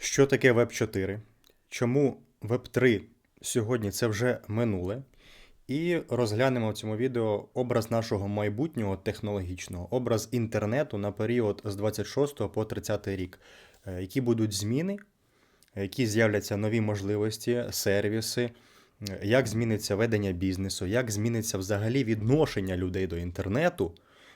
Що таке Web 4? Чому Web 3 сьогодні це вже минуле? І розглянемо в цьому відео образ нашого майбутнього технологічного, образ інтернету на період з 26 по 30 рік. Е, Які будуть зміни, які з'являться нові можливості, сервіси, е, як зміниться ведення бізнесу, як зміниться взагалі відношення людей до інтернету,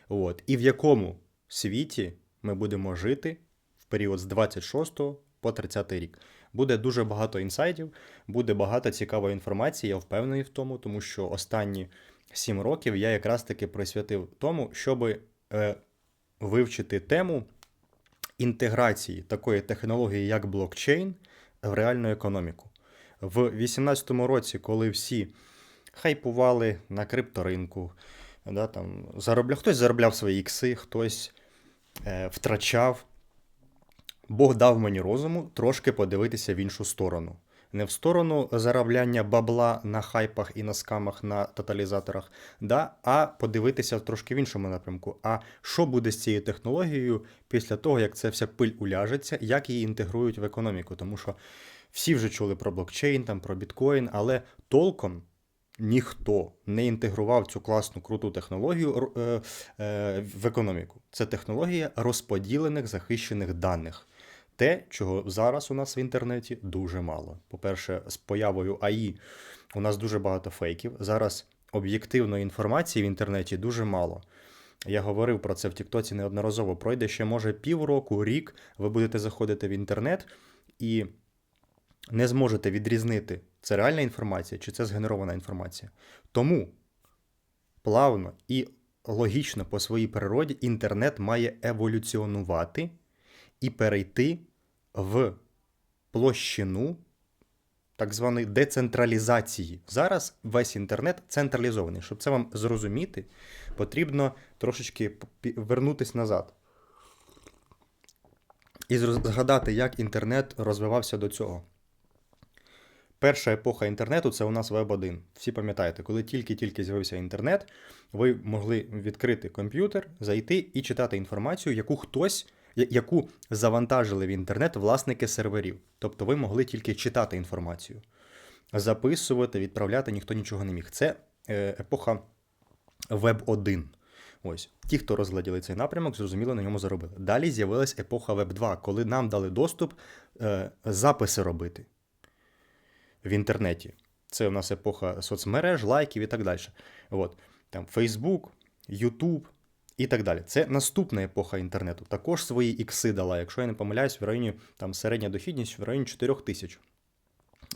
от, і в якому світі ми будемо жити в період з 26 по 30-й рік. Буде дуже багато інсайтів, буде багато цікавої інформації, я впевнений в тому, тому що останні 7 років я якраз таки присвятив тому, щоб е, вивчити тему інтеграції такої технології, як блокчейн, в реальну економіку. В 2018 році, коли всі хайпували на крипторинку, да, там, заробля... хтось заробляв свої ікси, хтось е, втрачав. Бог дав мені розуму трошки подивитися в іншу сторону. Не в сторону заробляння бабла на хайпах і на скамах на тоталізаторах, да, а подивитися трошки в іншому напрямку. А що буде з цією технологією після того, як ця вся пиль уляжеться, як її інтегрують в економіку? Тому що всі вже чули про блокчейн, там, про біткоін, але толком ніхто не інтегрував цю класну круту технологію е, е, в економіку. Це технологія розподілених захищених даних. Те, чого зараз у нас в інтернеті дуже мало. По-перше, з появою АІ у нас дуже багато фейків. Зараз об'єктивної інформації в інтернеті дуже мало. Я говорив про це в Тіктоці неодноразово. Пройде ще може півроку, рік. Ви будете заходити в інтернет і не зможете відрізнити, це реальна інформація чи це згенерована інформація. Тому плавно і логічно по своїй природі інтернет має еволюціонувати і перейти в площину так званої децентралізації. Зараз весь інтернет централізований. Щоб це вам зрозуміти, потрібно трошечки вернутись назад. І згадати, як інтернет розвивався до цього. Перша епоха інтернету це у нас Web 1. Всі пам'ятаєте, коли тільки-тільки з'явився інтернет, ви могли відкрити комп'ютер, зайти і читати інформацію, яку хтось, яку завантажили в інтернет власники серверів. Тобто ви могли тільки читати інформацію. Записувати, відправляти ніхто нічого не міг. Це е, епоха Web 1. Ось ті, хто розгляділи цей напрямок, зрозуміло на ньому заробили. Далі з'явилась епоха Web 2, коли нам дали доступ е, записи робити в інтернеті. Це у нас епоха соцмереж, лайків і так далі. От. Там Facebook, YouTube і так далі. Це наступна епоха інтернету. Також свої ікси дала, якщо я не помиляюсь, в районі там середня дохідність в районі 4 тисяч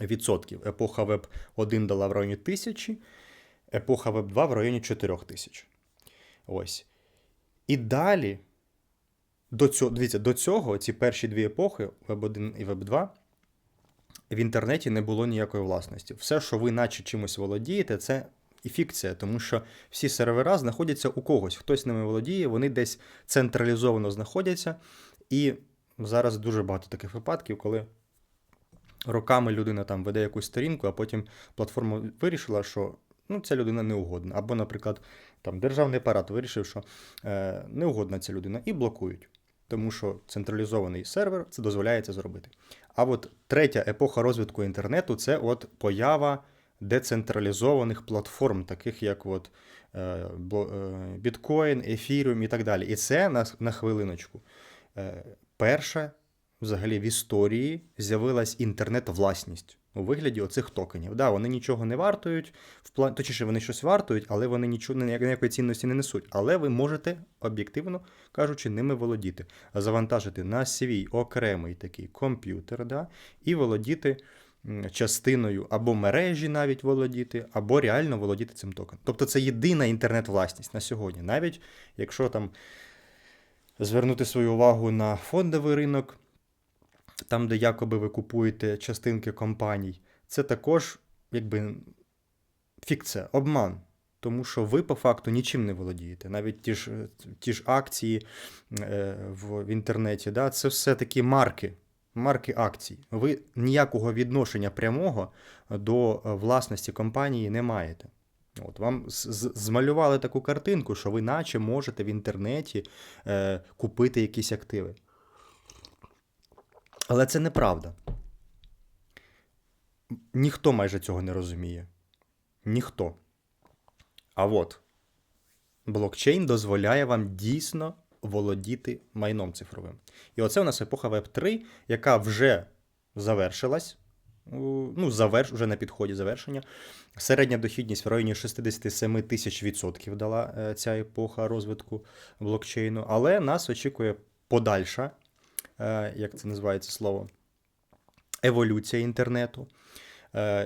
відсотків. Епоха Web 1 дала в районі 1000, епоха Web 2 в районі 4 тисяч. Ось. І далі. До цього, дивіться, до цього ці перші дві епохи, Web 1 і Web 2, в інтернеті не було ніякої власності. Все, що ви наче чимось володієте, це і фікція, тому що всі сервера знаходяться у когось. Хтось ними володіє, вони десь централізовано знаходяться. І зараз дуже багато таких випадків, коли роками людина там веде якусь сторінку, а потім платформа вирішила, що ну, ця людина не угодна. Або, наприклад, там державний апарат вирішив, що е, не угодна ця людина, і блокують. Тому що централізований сервер це дозволяє це зробити. А от третя епоха розвитку інтернету це от поява децентралізованих платформ, таких як от, е, е, біткоін, ефіріум і так далі. І це на, на хвилиночку. Е, перша взагалі в історії з'явилась інтернет-власність у вигляді оцих токенів. Да, вони нічого не вартують, в план... точніше, вони щось вартують, але вони нічого ніякої цінності не несуть. Але ви можете, об'єктивно кажучи, ними володіти, завантажити на свій окремий такий комп'ютер, да, і володіти частиною або мережі навіть володіти, або реально володіти цим токеном. Тобто це єдина інтернет-власність на сьогодні. Навіть якщо там звернути свою увагу на фондовий ринок, там, де якоби ви купуєте частинки компаній, це також якби фікція, обман. Тому що ви по факту нічим не володієте. Навіть ті ж, ті ж акції е, в, інтернеті, да, це все такі марки, марки акцій. Ви ніякого відношення прямого до е, власності компанії не маєте. От вам змалювали таку картинку, що ви наче можете в інтернеті е, купити якісь активи. Але це неправда. Ніхто майже цього не розуміє. Ніхто. А от блокчейн дозволяє вам дійсно володіти майном цифровим. І оце у нас епоха Web 3, яка вже завершилась. Ну, заверш, вже на підході завершення. Середня дохідність в районі 67 тисяч відсотків дала е, ця епоха розвитку блокчейну. Але нас очікує подальша, е, як це називається слово, еволюція інтернету,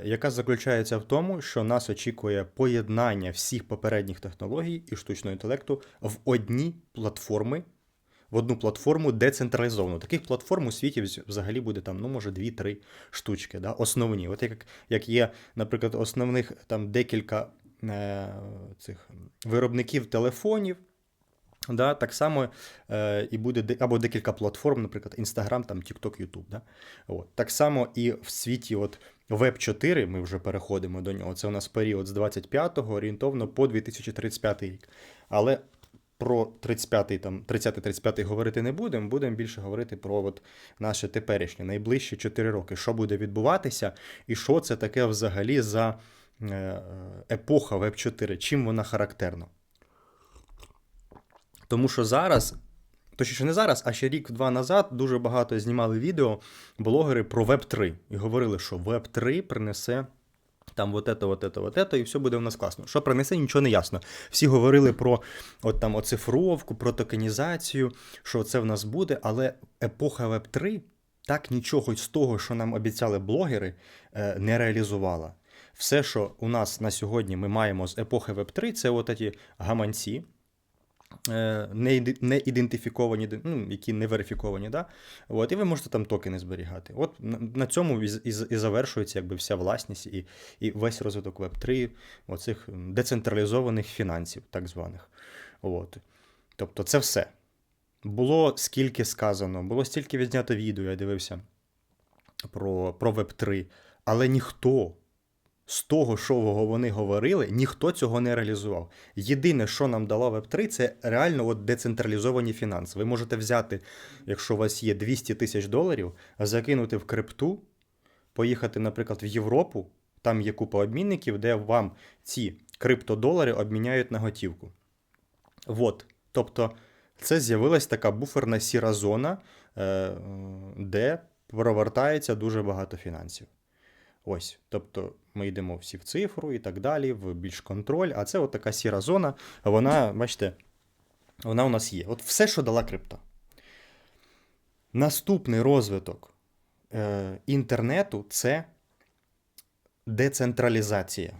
яка заключається в тому, що нас очікує поєднання всіх попередніх технологій і штучного інтелекту в одні платформи. В одну платформу децентралізовану. Таких платформ у світі взагалі буде там, ну, може, 2-3 штучки, да, основні. От як, як є, наприклад, основних там декілька е, цих виробників телефонів, Да, так само е, і буде де- або декілька платформ, наприклад, Instagram, там, TikTok, YouTube. Да? От. Так само і в світі от Web 4, ми вже переходимо до нього. Це у нас період з 25-го орієнтовно по 2035 рік. Але про 35-й, там, 30-35 говорити не будемо, будемо більше говорити про от наше теперішнє, найближчі 4 роки, що буде відбуватися, і що це таке взагалі за е, епоха Web 4, чим вона характерна. Тому що зараз, точніше не зараз, а ще рік-два назад дуже багато знімали відео блогери про Web 3 і говорили, що Web 3 принесе. Там вот это, вот это, вот это, і все буде у нас класно. Що принесе, нічого не ясно. Всі говорили про от там оцифровку, про токенізацію, що це в нас буде, але епоха Web 3 так нічого з того, що нам обіцяли блогери, е, не реалізувала. Все, що у нас на сьогодні ми маємо з епохи Web 3, це от ті гаманці, е, не, не ідентифіковані, ну, які не верифіковані, да? От, і ви можете там токени зберігати. От на, цьому і, і, завершується якби вся власність і, і весь розвиток Web 3, оцих децентралізованих фінансів, так званих. От. Тобто це все. Було скільки сказано, було стільки відзнято відео, я дивився про, про Web 3, але ніхто з того, що вони говорили, ніхто цього не реалізував. Єдине, що нам дала Web3, це реально от децентралізовані фінанси. Ви можете взяти, якщо у вас є 200 тисяч доларів, закинути в крипту, поїхати, наприклад, в Європу, там є купа обмінників, де вам ці криптодолари обміняють на готівку. От. Тобто, це з'явилась така буферна сіра зона, е, де провертається дуже багато фінансів. Ось, тобто ми йдемо всі в цифру і так далі, в більш контроль. А це от така сіра зона, вона, бачите, вона у нас є. От все, що дала крипта. Наступний розвиток е, інтернету це децентралізація.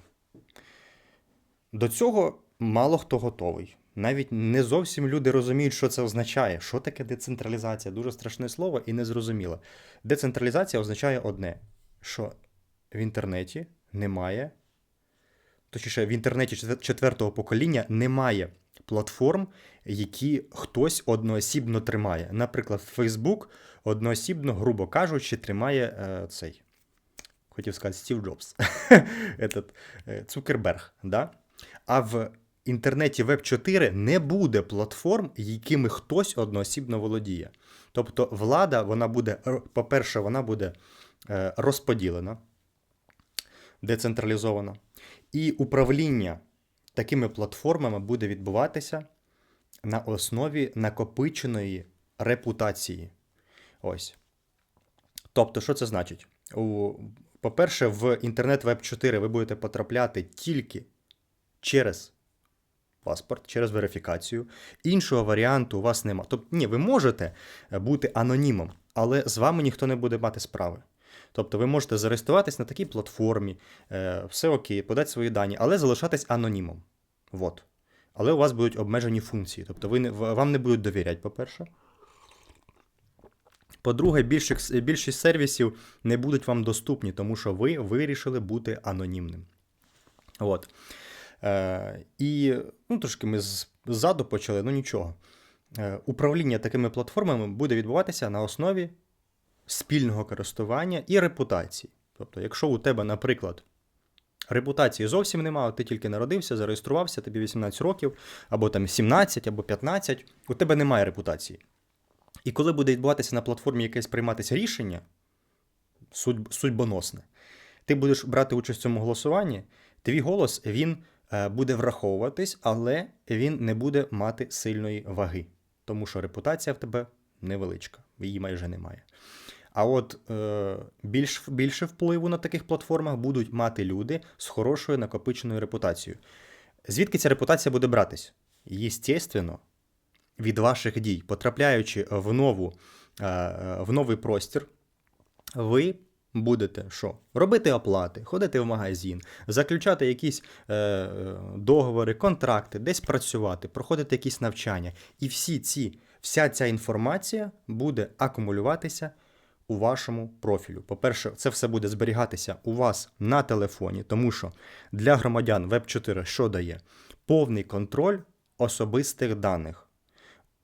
До цього мало хто готовий. Навіть не зовсім люди розуміють, що це означає. Що таке децентралізація? Дуже страшне слово і незрозуміло. Децентралізація означає одне, що в інтернеті немає, точніше, в інтернеті четвер- четвертого покоління немає платформ, які хтось одноосібно тримає. Наприклад, Facebook одноосібно, грубо кажучи, тримає е, цей. Хотів сказати Стів Джобс, Этот, е, Цукерберг. Да? А в інтернеті Web 4 не буде платформ, якими хтось одноосібно володіє. Тобто влада, вона буде, по-перше, вона буде е, розподілена, децентралізована. І управління такими платформами буде відбуватися на основі накопиченої репутації. Ось. Тобто, що це значить? По-перше, в інтернет Web 4 ви будете потрапляти тільки через паспорт, через верифікацію. Іншого варіанту у вас нема. Тобто, ні, ви можете е, бути анонімом, але з вами ніхто не буде мати справи. Тобто ви можете зареєструватись на такій платформі, е, все окей, подати свої дані, але залишатись анонімом. Вот. Але у вас будуть обмежені функції. Тобто ви не, вам не будуть довіряти, по-перше. По-друге, більшість, більшість сервісів не будуть вам доступні, тому що ви вирішили бути анонімним. От. Е, і ну, трошки ми ззаду почали, ну нічого. Е, управління такими платформами буде відбуватися на основі спільного користування і репутації. Тобто, якщо у тебе, наприклад, репутації зовсім немає, ти тільки народився, зареєструвався, тобі 18 років, або там 17, або 15, у тебе немає репутації. І коли буде відбуватися на платформі якесь прийматися рішення, судь- судьбоносне, ти будеш брати участь в цьому голосуванні, твій голос він е, буде враховуватись, але він не буде мати сильної ваги, тому що репутація в тебе невеличка, її майже немає. А от е, більш, більше впливу на таких платформах будуть мати люди з хорошою накопиченою репутацією. Звідки ця репутація буде братись? Єстественно, від ваших дій, потрапляючи в, нову, е, е, в новий простір, ви будете що? Робити оплати, ходити в магазин, заключати якісь е, е, договори, контракти, десь працювати, проходити якісь навчання. І всі ці, вся ця інформація буде акумулюватися у вашому профілю. По-перше, це все буде зберігатися у вас на телефоні, тому що для громадян Web4 що дає? Повний контроль особистих даних.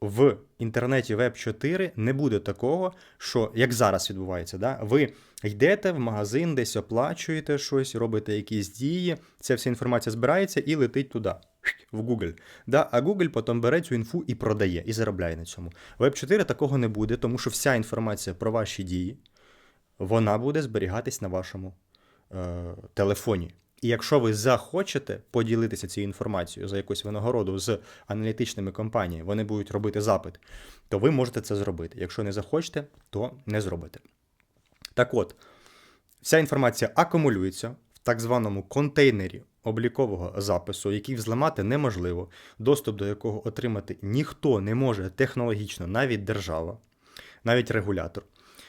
В інтернеті Web 4 не буде такого, що як зараз відбувається. Да? Ви йдете в магазин, десь оплачуєте щось, робите якісь дії, ця вся інформація збирається і летить туди, в Google. Да? А Google потім бере цю інфу і продає, і заробляє на цьому. Web 4 такого не буде, тому що вся інформація про ваші дії вона буде зберігатись на вашому е, телефоні. І якщо ви захочете поділитися цією інформацією за якусь винагороду з аналітичними компаніями, вони будуть робити запит, то ви можете це зробити. Якщо не захочете, то не зробите. Так от, вся інформація акумулюється так званому контейнері облікового запису, який взламати неможливо, доступ до якого отримати ніхто не може технологічно, навіть держава, навіть регулятор.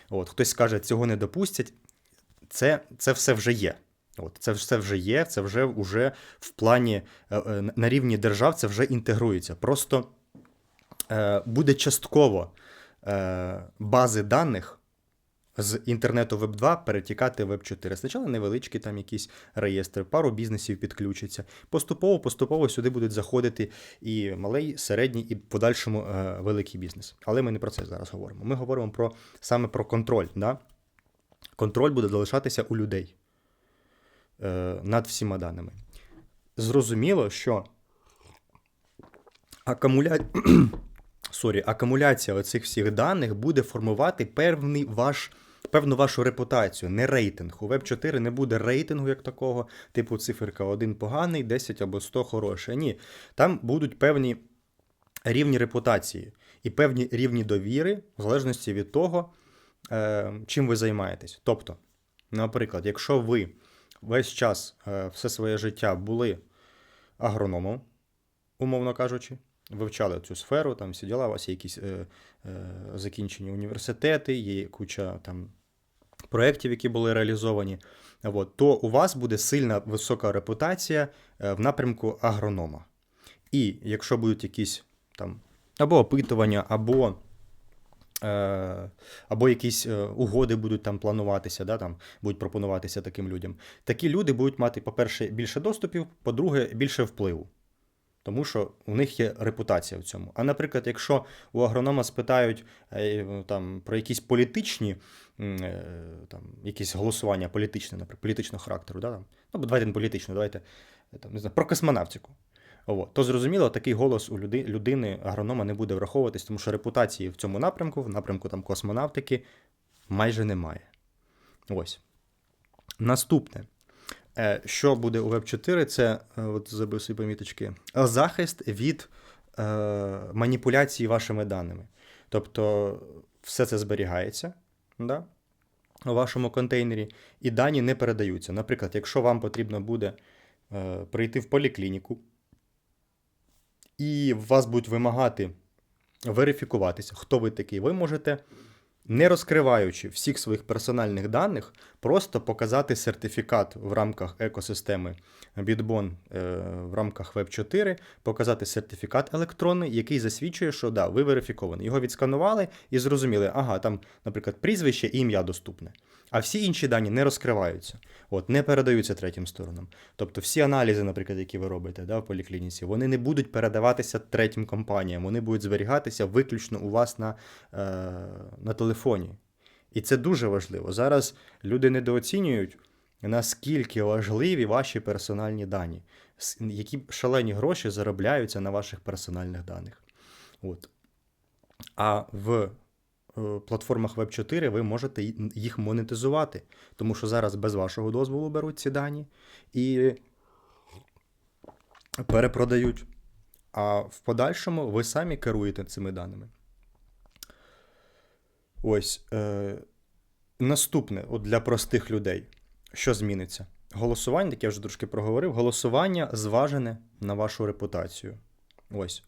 От, хтось скаже, цього не допустять. Це, це все вже є. От, це все вже є, це вже уже в плані е, е, на рівні держав це вже інтегрується. Просто е, буде частково е, бази даних з інтернету Web 2 перетікати в Web 4. Спочатку невеличкі там якісь реєстри, пару бізнесів підключаться. Поступово, поступово сюди будуть заходити і малий, середній, і в подальшому е, великий бізнес. Але ми не про це зараз говоримо. Ми говоримо про саме про контроль. Да? Контроль буде залишатися у людей е, над всіма даними. Зрозуміло, що акумуля... Сорі, акумуляція оцих всіх даних буде формувати певний ваш. Певну вашу репутацію, не рейтинг. У Web4 не буде рейтингу як такого, типу циферка 1 поганий, 10 або 100 хороше. Ні. Там будуть певні рівні репутації і певні рівні довіри, в залежності від того, е, чим ви займаєтесь. Тобто, наприклад, якщо ви весь час, е, все своє життя були агрономом, умовно кажучи, вивчали цю сферу, там всі діла, у вас є якісь е, е, закінчені університети, є куча там проєктів, які були реалізовані, от, то у вас буде сильна висока репутація е, в напрямку агронома. І якщо будуть якісь там або опитування, або Е, або якісь е, угоди будуть там плануватися, да, там будуть пропонуватися таким людям. Такі люди будуть мати, по-перше, більше доступів, по-друге, більше впливу. Тому що у них є репутація в цьому. А наприклад, якщо у агронома спитають е, там, про якісь політичні там, якісь голосування політичне, наприклад, політичного характеру, да, ну, давайте не політично, давайте там, не знаю, про космонавтику. От. То зрозуміло, такий голос у люди, людини, агронома не буде враховуватись, тому що репутації в цьому напрямку, в напрямку там космонавтики, майже немає. Ось. Наступне, е, що буде у Web4, це е, от забив свої поміточки, захист від е, маніпуляції вашими даними. Тобто, все це зберігається да, у вашому контейнері, і дані не передаються. Наприклад, якщо вам потрібно буде е, прийти в поліклініку і вас будуть вимагати верифікуватися, хто ви такий, ви можете, не розкриваючи всіх своїх персональних даних, просто показати сертифікат в рамках екосистеми Bitbon е, в рамках Web 4, показати сертифікат електронний, який засвідчує, що да, ви верифіковані. Його відсканували і зрозуміли, ага, там, наприклад, прізвище і ім'я доступне. А всі інші дані не розкриваються, от, не передаються третім сторонам. Тобто всі аналізи, наприклад, які ви робите да, в поліклініці, вони не будуть передаватися третім компаніям, вони будуть зберігатися виключно у вас на, е, на телефоні. І це дуже важливо. Зараз люди недооцінюють, наскільки важливі ваші персональні дані, які шалені гроші заробляються на ваших персональних даних. От. А в е, платформах Web4 ви можете їх монетизувати, тому що зараз без вашого дозволу беруть ці дані і перепродають. А в подальшому ви самі керуєте цими даними. Ось. Е, наступне, от для простих людей, що зміниться? Голосування, як я вже трошки проговорив, голосування зважене на вашу репутацію. Ось.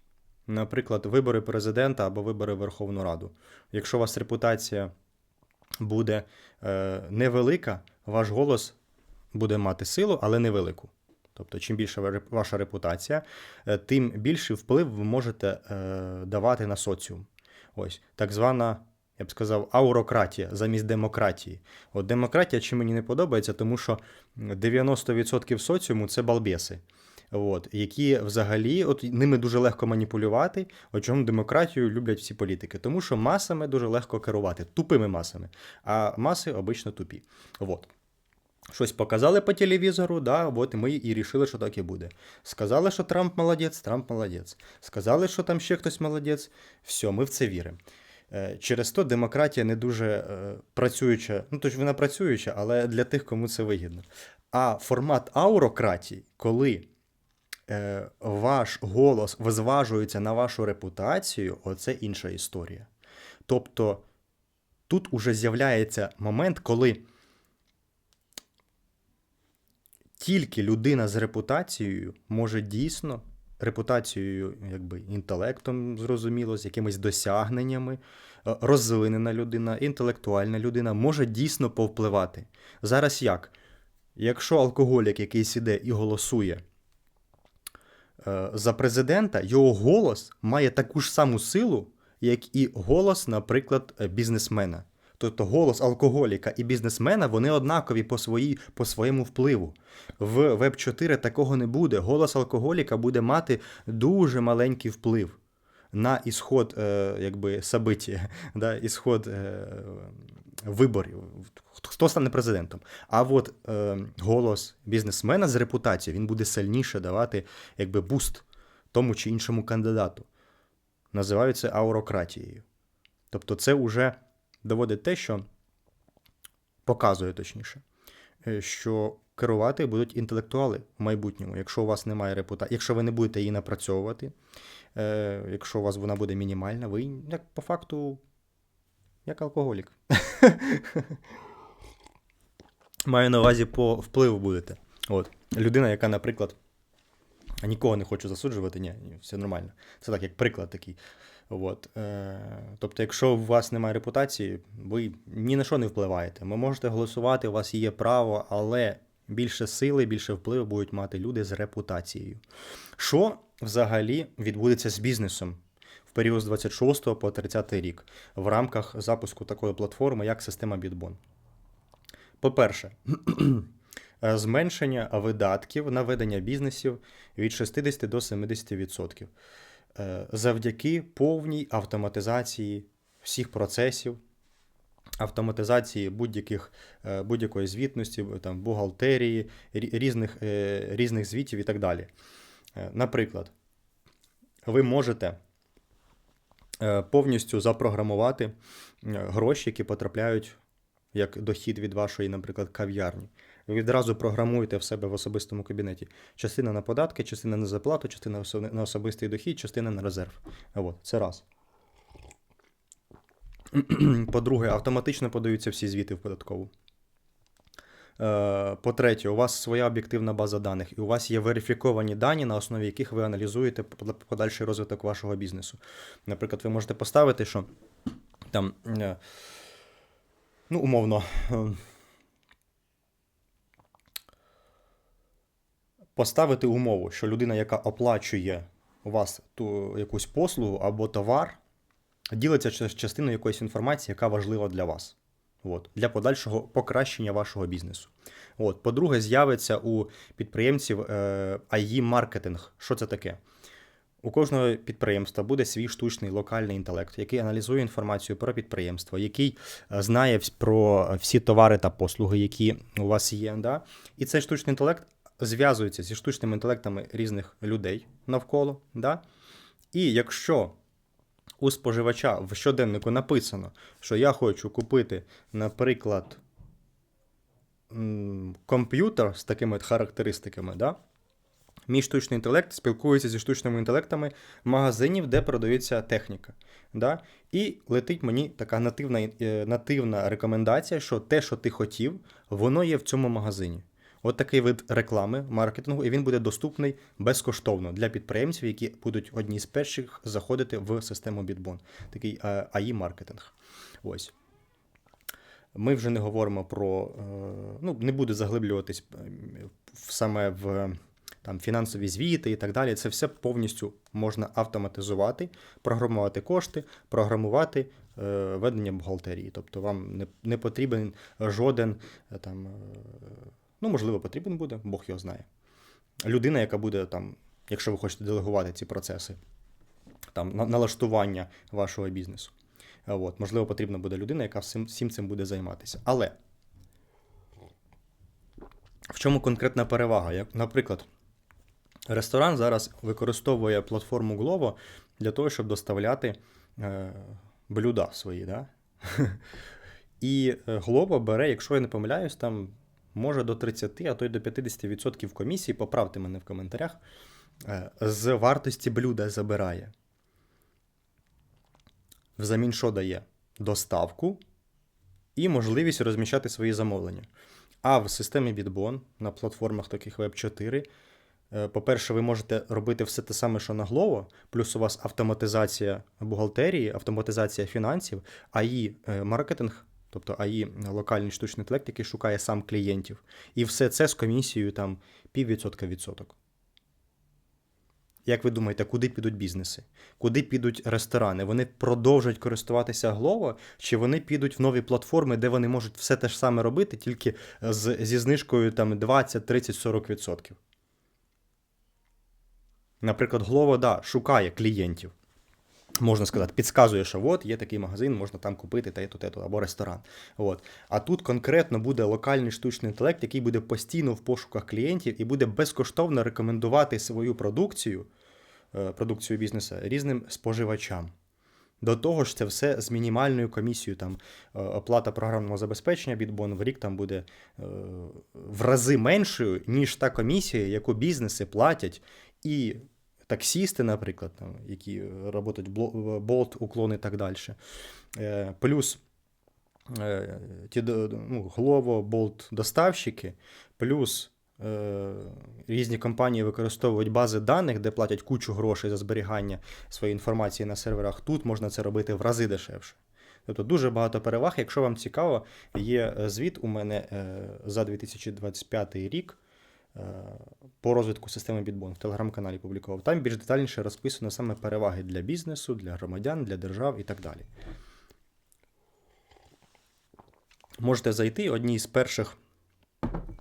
Наприклад, вибори президента або вибори Верховну Раду. Якщо у вас репутація буде е, невелика, ваш голос буде мати силу, але невелику. Тобто, чим більша ваша репутація, е, тим більший вплив ви можете е, давати на соціум. Ось так звана, я б сказав, аурократія замість демократії. От демократія чим мені не подобається, тому що 90% соціуму це балбеси. От, які взагалі от ними дуже легко маніпулювати. От чому демократію люблять всі політики? Тому що масами дуже легко керувати, тупими масами, а маси обично тупі. От. Щось показали по телевізору, да, от ми і рішили, що так і буде. Сказали, що Трамп молодець, Трамп молодець. Сказали, що там ще хтось молодець. Все, ми в це віримо. Е, Через то демократія не дуже е, працююча, ну тож вона працююча, але для тих, кому це вигідно. А формат аурократії, коли ваш голос зважується на вашу репутацію, оце інша історія. Тобто тут уже з'являється момент, коли тільки людина з репутацією може дійсно репутацією, якби інтелектом, зрозуміло, з якимись досягненнями, е, розвинена людина, інтелектуальна людина може дійсно повпливати. Зараз як? Якщо алкоголік якийсь іде і голосує е, за президента, його голос має таку ж саму силу, як і голос, наприклад, е, бізнесмена. Тобто голос алкоголіка і бізнесмена вони однакові по, своїй, по своєму впливу. В Web 4 такого не буде. Голос алкоголіка буде мати дуже маленький вплив на ісход е, якби, собиття, да, ісход е, виборів. Хто стане президентом? А от е, голос бізнесмена з репутацією він буде сильніше давати якби, буст тому чи іншому кандидату. Називають це аурократією. Тобто, це вже доводить те, що показує точніше, е, що керувати будуть інтелектуали в майбутньому, якщо у вас немає репутації, якщо ви не будете її напрацьовувати, е, якщо у вас вона буде мінімальна, ви як по факту як алкоголік. Маю на увазі по впливу будете. От. Людина, яка, наприклад, нікого не хочу засуджувати, ні, ні, все нормально. Це так, як приклад такий. От. Е, тобто, якщо у вас немає репутації, ви ні на що не впливаєте. Ви можете голосувати, у вас є право, але більше сили, більше впливу будуть мати люди з репутацією. Що взагалі відбудеться з бізнесом період з 26 по 30 рік в рамках запуску такої платформи, як система Bitbon? По-перше, зменшення видатків на ведення бізнесів від 60 до 70% е, завдяки повній автоматизації всіх процесів, автоматизації будь-яких, е, будь-якої звітності, там, бухгалтерії, різних, е, різних звітів і так далі. Наприклад, ви можете повністю запрограмувати е, гроші, які потрапляють як дохід від вашої, наприклад, кав'ярні. Ви відразу програмуєте в себе в особистому кабінеті. Частина на податки, частина на заплату, частина на особистий дохід, частина на резерв. От, це раз. По-друге, автоматично подаються всі звіти в податкову. Е, По-третє, у вас своя об'єктивна база даних, і у вас є верифіковані дані, на основі яких ви аналізуєте подальший розвиток вашого бізнесу. Наприклад, ви можете поставити, що там, е, ну, умовно, е, поставити умову, що людина, яка оплачує у вас ту якусь послугу або товар, ділиться ча- частиною якоїсь інформації, яка важлива для вас. От, для подальшого покращення вашого бізнесу. От, по-друге, з'явиться у підприємців е, AI-маркетинг. Що це таке? У кожного підприємства буде свій штучний локальний інтелект, який аналізує інформацію про підприємство, який е, знає про всі товари та послуги, які у вас є. Да? І цей штучний інтелект зв'язується зі штучними інтелектами різних людей навколо. Да? І якщо у споживача в щоденнику написано, що я хочу купити, наприклад, комп'ютер з такими характеристиками, да? мій штучний інтелект спілкується зі штучними інтелектами магазинів, де продається техніка. Да? І летить мені така нативна, е, нативна рекомендація, що те, що ти хотів, воно є в цьому магазині. От такий вид реклами, маркетингу, і він буде доступний безкоштовно для підприємців, які будуть одні з перших заходити в систему Bitbon. Такий е, AI-маркетинг. Ось. Ми вже не говоримо про. е, Ну, не буду заглиблюватись е, саме в там, фінансові звіти і так далі. Це все повністю можна автоматизувати, програмувати кошти, програмувати ведення бухгалтерії. Тобто вам не, потрібен жоден там. Е, Ну, можливо, потрібен буде, Бог його знає. Людина, яка буде там, якщо ви хочете делегувати ці процеси, там налаштування вашого бізнесу. От, можливо, потрібна буде людина, яка всім, всім цим буде займатися. Але в чому конкретна перевага? Як, наприклад, ресторан зараз використовує платформу Glovo для того, щоб доставляти е, блюда свої. Да? І е, Glovo бере, якщо я не помиляюсь, там може до 30, а то й до 50% комісії, поправте мене в коментарях, е, з вартості блюда забирає. Взамін що дає? Доставку і можливість розміщати свої замовлення. А в системі Bitbon на платформах таких Web4, е, по-перше, ви можете робити все те саме, що на Glovo, плюс у вас автоматизація бухгалтерії, автоматизація фінансів, АІ е, маркетинг, тобто АІ локальний штучний інтелект, який шукає сам клієнтів. І все це з комісією там піввідсотка відсоток. Як ви думаєте, куди підуть бізнеси? Куди підуть ресторани? Вони продовжують користуватися Glovo, чи вони підуть в нові платформи, де вони можуть все те ж саме робити, тільки з, зі знижкою там 20, 30, 40 відсотків? Наприклад, Glovo, да, шукає клієнтів. Можна сказати, підказує, що от є такий магазин, можна там купити те, то, те, або ресторан. От. А тут конкретно буде локальний штучний інтелект, який буде постійно в пошуках клієнтів і буде безкоштовно рекомендувати свою продукцію, е, продукцію бізнесу різним споживачам. До того ж, це все з мінімальною комісією. Там е, оплата програмного забезпечення Bitbon в рік там буде е, в рази меншою, ніж та комісія, яку бізнеси платять і таксісти, наприклад, там, які працюють болт, уклон і так далі. Е, Плюс е, ті ну, Glovo, болт доставщики, плюс е, різні компанії використовують бази даних, де платять кучу грошей за зберігання своєї інформації на серверах. Тут можна це робити в рази дешевше. Тобто дуже багато переваг. Якщо вам цікаво, є е, звіт у мене е, за 2025 рік по розвитку системи Bitbon в телеграм-каналі публікував. Там більш детальніше розписано саме переваги для бізнесу, для громадян, для держав і так далі. Можете зайти одні з перших.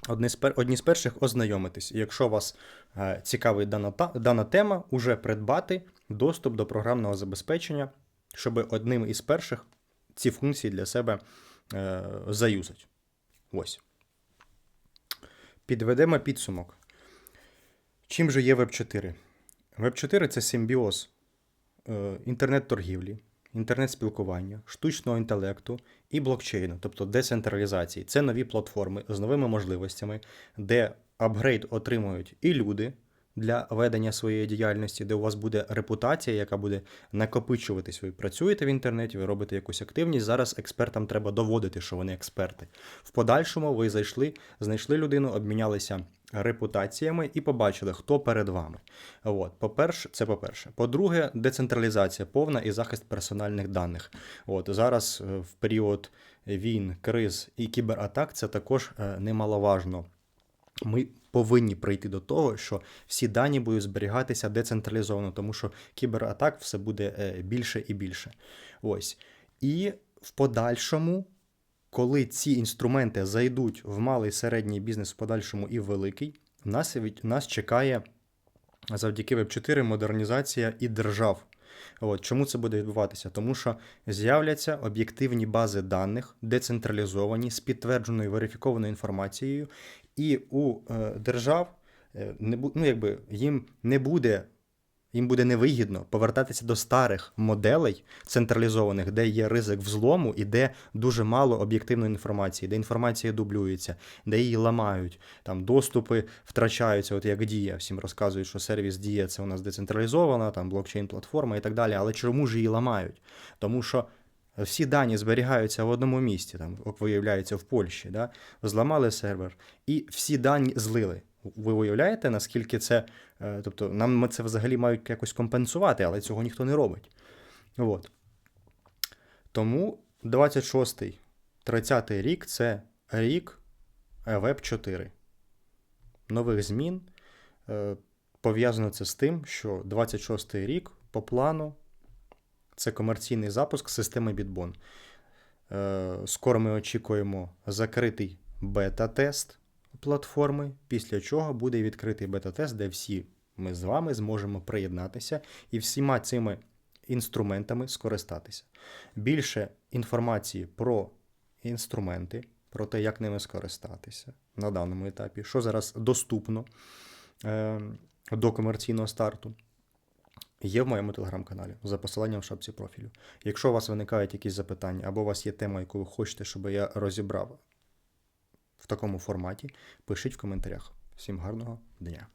Одні з, пер, одні з перших ознайомитись. І Якщо вас е, цікавить дана, та- дана тема, уже придбати доступ до програмного забезпечення, щоб одним із перших ці функції для себе е, заюзати. Ось. Підведемо підсумок. Чим же є Web4? Web4 це симбіоз е, інтернет-торгівлі, інтернет-спілкування, штучного інтелекту і блокчейну, тобто децентралізації. Це нові платформи з новими можливостями, де апгрейд отримують і люди для ведення своєї діяльності, де у вас буде репутація, яка буде накопичуватись. Ви працюєте в інтернеті, ви робите якусь активність. Зараз експертам треба доводити, що вони експерти. В подальшому ви зайшли, знайшли людину, обмінялися репутаціями і побачили, хто перед вами. От, по-перше, це по-перше. По-друге, децентралізація повна і захист персональних даних. От зараз е, в період війн, криз і кібератак це також е, немаловажно. Ми повинні прийти до того, що всі дані будуть зберігатися децентралізовано, тому що кібератак все буде е, більше і більше. Ось. І в подальшому, коли ці інструменти зайдуть в малий середній бізнес, в подальшому і в великий, нас, нас чекає завдяки Web4 модернізація і держав. От, чому це буде відбуватися? Тому що з'являться об'єктивні бази даних, децентралізовані, з підтвердженою верифікованою інформацією, і у е, держав е, не ну, якби, їм не буде Їм буде невигідно повертатися до старих моделей централізованих, де є ризик взлому і де дуже мало об'єктивної інформації, де інформація дублюється, де її ламають, там доступи втрачаються, от як дія. Всім розказують, що сервіс дія це у нас децентралізована, там блокчейн-платформа і так далі. Але чому ж її ламають? Тому що всі дані зберігаються в одному місці, там як виявляється в Польщі, да? зламали сервер, і всі дані злили. Ви уявляєте, наскільки це. е, Тобто, нам це взагалі мають якось компенсувати, але цього ніхто не робить. От. Тому 26-й, 30-й рік це рік Web 4. Нових змін. Е, Пов'язано це з тим, що 26-й рік по плану це комерційний запуск системи Bitbon. Е, Скоро ми очікуємо закритий бета-тест платформи, після чого буде відкритий бета-тест, де всі ми з вами зможемо приєднатися і всіма цими інструментами скористатися. Більше інформації про інструменти, про те, як ними скористатися на даному етапі, що зараз доступно е, до комерційного старту. Є в моєму телеграм-каналі за посиланням в шапці профілю. Якщо у вас виникають якісь запитання, або у вас є тема, яку ви хочете, щоб я розібрав в такому форматі, пишіть в коментарях. Всім гарного дня!